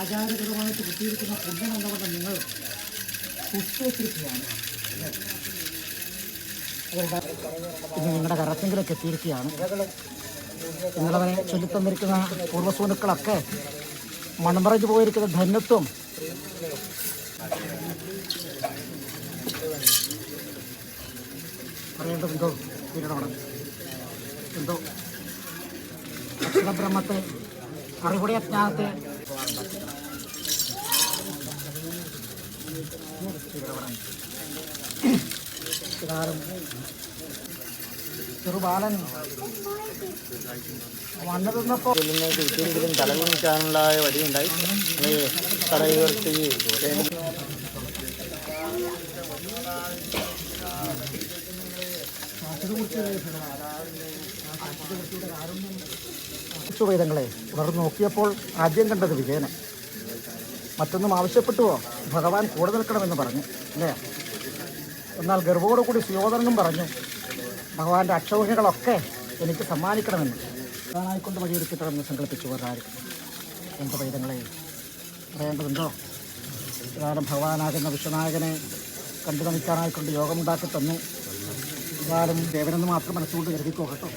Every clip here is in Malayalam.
ആചാരപരമായിട്ട് കിട്ടിയിരിക്കുന്ന പുണ്യം പുണ്യമെന്നവണ്ണം നിങ്ങൾ പുഷ്പിച്ചിരിക്കുകയാണ് ഇന്ന് നിങ്ങളുടെ കരത്തെങ്കിലൊക്കെ എത്തിയിരിക്കുകയാണ്. നിങ്ങളവനെ ചൊല്ലിത്തന്നിരിക്കുന്ന പൂർവസൂനുക്കളൊക്കെ മൺമറഞ്ഞു പോയിരിക്കുന്ന ധന്യത്വം പറയേണ്ടത് എന്തോ എന്തോ അക്ഷരബ്രഹ്മത്തെ അറിവുടെ അജ്ഞാനത്തെ ചെറുബാലൻ തലകുണിക്കാനുള്ള വഴിയുണ്ടായി തല ഉയർത്തി വേദങ്ങളെ ഉണർന്നു നോക്കിയപ്പോൾ ആദ്യം കണ്ടത് വിജയനെ. മറ്റൊന്നും ആവശ്യപ്പെട്ടുവോ? ഭഗവാൻ കൂടെ നിൽക്കണമെന്ന് പറഞ്ഞു അല്ലേ? എന്നാൽ ഗർഭോടുകൂടി സുയോധനനും പറഞ്ഞു ഭഗവാന്റെ അക്ഷൗഹികളൊക്കെ എനിക്ക് സമ്മാനിക്കണമെന്ന്. കാണായിക്കൊണ്ട് വഴിയൊരുക്കിത്തണമെന്ന് സങ്കല്പിച്ചു വരാരും എന്ത് വൈദങ്ങളെ? പറയേണ്ടതുണ്ടോ? ഇതാലും ഭഗവാനാകുന്ന വിശ്വനായകനെ കണ്ടു നമിക്കാനായിക്കൊണ്ട് യോഗമുണ്ടാക്കി തന്നു. ഇതാലും ദേവനെന്ന് മാത്രം മനസ്സുകൊണ്ട് കരുതിക്കോ കേട്ടോ.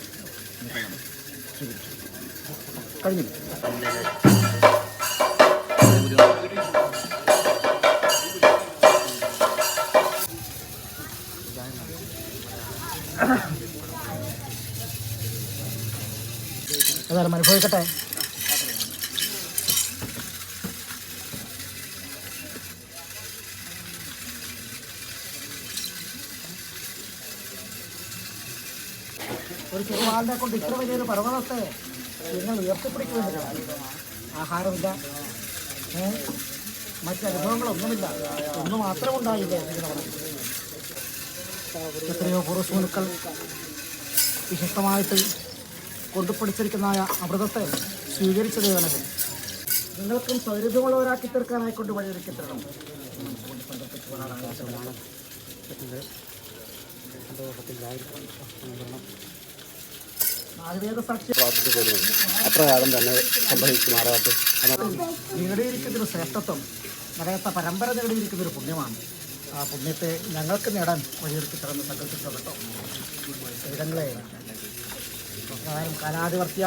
കഴിഞ്ഞില്ല ഏതായാലും അനുഭവിക്കട്ടെ. ഒരു ചെറുവാളിനെ കൊണ്ട് ഇത്ര വലിയൊരു പർവതത്തെ നിങ്ങൾ ഉയർത്തിപ്പിടിക്കുമെന്നില്ല. ആഹാരമില്ല? മറ്റനുഭവങ്ങളൊന്നുമില്ല ഒന്ന് മാത്രം ഉണ്ടായില്ലേ എത്രയോ പൂർവസുമനുക്കൾ വിശിഷ്ടമായിട്ട് കൊണ്ടുപിടിച്ചിരിക്കുന്ന അമൃതത്തെ സ്വീകരിച്ചത് വേണമെങ്കിൽ നിങ്ങൾക്കും സൗരഭ്യമുള്ളവരാക്കി തീർക്കാനായിക്കൊണ്ട് വഴിയൊരുക്കി തരണം സാക്ഷി അപ്രകാരം തന്നെ സംഭവിച്ചു നേടിയിരിക്കുന്ന ഒരു ശ്രേഷ്ഠത്വം നിലയത്തെ പരമ്പര നേടിയിരിക്കുന്ന ഒരു പുണ്യമാണ്. ആ പുണ്യത്തെ ഞങ്ങൾക്ക് നേടാൻ വഴിയൊരുക്കി തരുന്ന സങ്കല്പിച്ചോ കേട്ടോ കാലാധിപത്യ